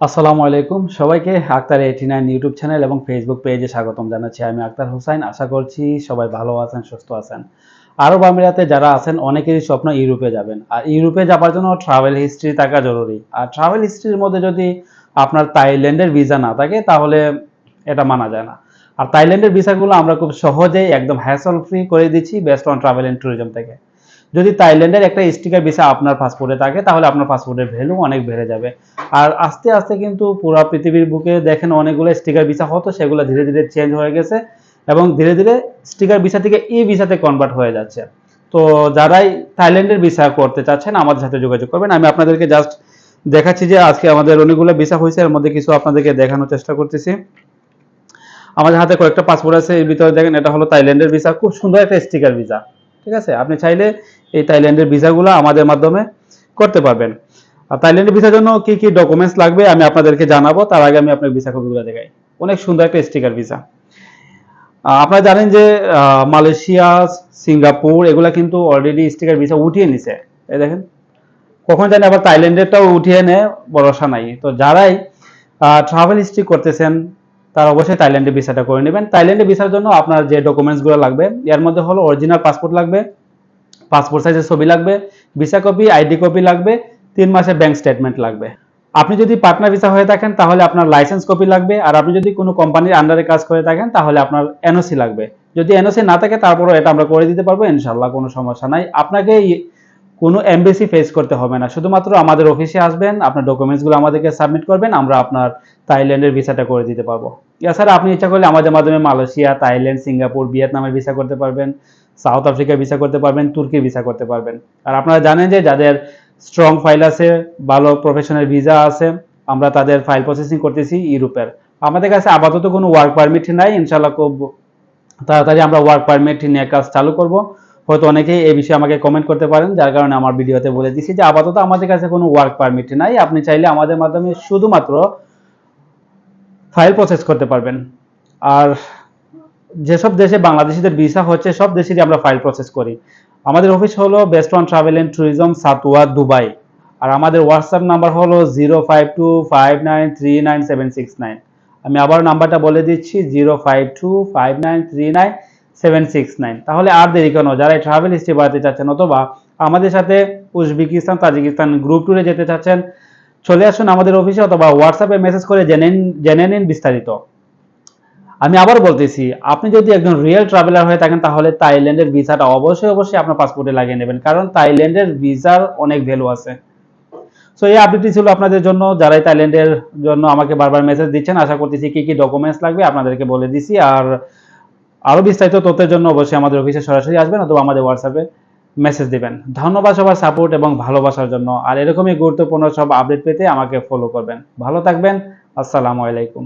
আসসালামু আলাইকুম। সবাইকে Akhtar eighty nine YouTube channel এবং ফেসবুক পেজে স্বাগতম জানাচ্ছি আমি আক্তার হোসাইন। আশা করছি সবাই ভালো আছেন, সুস্থ আছেন। আরব আমিরাতে যারা আছেন, অনেকেরই স্বপ্ন ইউরোপে যাবেন। আর ইউরোপে যাবার জন্য ট্রাভেল হিস্ট্রি থাকা জরুরি। আর ট্রাভেল হিস্ট্রির মধ্যে যদি আপনার থাইল্যান্ডের ভিসা না থাকে, তাহলে এটা মানা যায় না। আর থাইল্যান্ডের ভিসাগুলো আমরা খুব সহজেই একদম হ্যাসল ফ্রি করে দিচ্ছি best on travel and tourism থেকে। যদি থাইল্যান্ডের একটা স্টিকার ভিসা আপনার পাসপোর্টে থাকে, তাহলে আপনার পাসপোর্টের ভ্যালু অনেক বেড়ে যাবে। আর আস্তে আস্তে কিন্তু পুরো পৃথিবীর বুকে দেখেন অনেকগুলো স্টিকার ভিসা হতো সেগুলো ধীরে ধীরে চেঞ্জ হয়ে গেছে এবং ধীরে ধীরে স্টিকার ভিসা থেকে ই ভিসাতে কনভার্ট হয়ে যাচ্ছে। তো যারাই থাইল্যান্ডের ভিসা করতে চাচ্ছেন, আমাদের সাথে যোগাযোগ করবেন। আমি আপনাদেরকে জাস্ট দেখাচ্ছি যে আজকে আমাদের অনেকগুলো ভিসা হয়েছে, এর মধ্যে কিছু আপনাদেরকে দেখানোর চেষ্টা করতেছি। আমাদের হাতে কয়েকটা পাসপোর্ট আছে, এর ভিতরে দেখেন এটা হলো থাইল্যান্ডের ভিসা খুব সুন্দর একটা স্টিকার ভিসা ঠিক আছে? আপনি চাইলে এই থাইল্যান্ডের ভিসাগুলো আমাদের মাধ্যমে করতে পারবেন। আর থাইল্যান্ডের ভিসার জন্য কি কি ডকুমেন্টস লাগবে আমি আপনাদেরকে জানাব। তার আগে আমি আপনার ভিসা কপিগুলো দেখাই। অনেক সুন্দর একটা স্টিকার ভিসা। আপনারা জানেন যে মালয়েশিয়া, সিঙ্গাপুর, এগুলা কিন্তু অলরেডি স্টিকার ভিসা উঠিয়ে নিছে। এই দেখেন। কখন জানি আবার থাইল্যান্ডেরটাও উঠিয়ে নেয়, ভরসা নাই। তো যারাই ট্রাভেল হিস্ট্রি করতেছেন তারা অবশ্যই থাইল্যান্ডের ভিসাটা করে নেবেন। থাইল্যান্ডের ভিসার জন্য আপনার যে ডকুমেন্টসগুলো লাগবে, এর মধ্যে হলো অরিজিনাল পাসপোর্ট লাগবে পাসপোর্ট সাইজের ছবি লাগবে ভিসা কপি আইডি কপি লাগবে, তিন মাসের ব্যাংক স্টেটমেন্ট লাগবে। আপনি যদি পার্টনার ভিসা হয়ে থাকেন, তাহলে আপনার লাইসেন্স কপি লাগবে, আর আপনি যদি কোনো কোম্পানির আন্ডারে কাজ করে থাকেন, তাহলে আপনার এনওসি লাগবে। যদি এনওসি না থাকে, তারপরও এটা আমরা করে দিতে পারব ইনশাল্লাহ কোনো সমস্যা নাই। আপনাকে কোনো এমবেসি ফেস করতে হবে না। শুধুমাত্র আমাদের অফিসে আসবেন, আপনার ডকুমেন্টসগুলো আমাদেরকে সাবমিট করবেন, আমরা আপনার থাইল্যান্ডের ভিসাটা করে দিতে পারব। এছাড়া আপনি ইচ্ছা করলে আমাদের মাধ্যমে মালয়েশিয়া, থাইল্যান্ড, সিঙ্গাপুর, ভিয়েতনামের ভিসা করতে পারবেন, সাউথ আফ্রিকার ভিসা করতে পারবেন, তুর্কির ভিসা করতে পারবেন। আর আপনারা জানেন যে যাদের স্ট্রং ফাইল আছে, ভালো প্রফেশনাল ভিসা আছে, আমরা তাদের ফাইল প্রসেসিং করতেছি ইউরোপের। আমাদের কাছে আপাতত কোনো ওয়ার্ক পারমিট নাই ইনশাল্লাহ খুব তাড়াতাড়ি আমরা ওয়ার্ক পারমিট নিয়ে কাজ চালু করব। হয়তো অনেকেই এই বিষয়ে আমাকে কমেন্ট করতে পারেন, যার কারণে আমার ভিডিওতে বলে দিচ্ছি যে আপাতত আমাদের কাছে কোনো ওয়ার্ক পারমিট নাই, আপনি চাইলে আমাদের মাধ্যমে শুধুমাত্র ফাইল প্রসেস করতে পারবেন। আর যেসব দেশে বাংলাদেশিদের ভিসা হচ্ছে, সব দেশেরই আমরা ফাইল প্রসেস করি। আমাদের অফিস হলো best on travel and tourism সাতুয়া Dubai আর আমাদের হোয়াটসঅ্যাপ নাম্বার হলো zero five two five nine three nine seven six nine আমি আবার নাম্বারটা বলে দিচ্ছি zero five two five nine three nine seven six nine তাহলে আর দেরি কেন? যারা ট্রাভেল হিস্ট্রি বাড়াতে চাচ্ছেন অথবা আমাদের সাথে উজবেকিস্তান, তাজিকিস্তান গ্রুপ ট্যুরে যেতে চাচ্ছেন, চলে আসুন আমাদের অফিসে অথবা হোয়াটসঅ্যাপে মেসেজ করে জেনে জেনে নিন বিস্তারিত। আমি আবার বলতেছি, আপনি যদি একজন রিয়েল ট্রাভেলার হয়ে থাকেন, তাহলে থাইল্যান্ডের ভিসাটা অবশ্যই অবশ্যই আপনার পাসপোর্টে লাগিয়ে নেবেন, কারণ থাইল্যান্ডের ভিসার অনেক ভ্যালু আছে। সো এই আপডেটটি ছিল আপনাদের জন্য। যারাই থাইল্যান্ডের জন্য আমাকে বারবার মেসেজ দিচ্ছেন, আশা করতেছি কি কি ডকুমেন্টস লাগবে আপনাদেরকে বলে দিছি। আর আরও বিস্তারিত তথ্যের জন্য অবশ্যই আমাদের অফিসে সরাসরি আসবেন অথবা আমাদের হোয়াটসঅ্যাপে মেসেজ দিবেন। ধন্যবাদ সবার সাপোর্ট এবং ভালোবাসার জন্য। আর এরকমই গুরুত্বপূর্ণ সব আপডেট পেতে আমাকে ফলো করবেন। ভালো থাকবেন। আসসালামু আলাইকুম।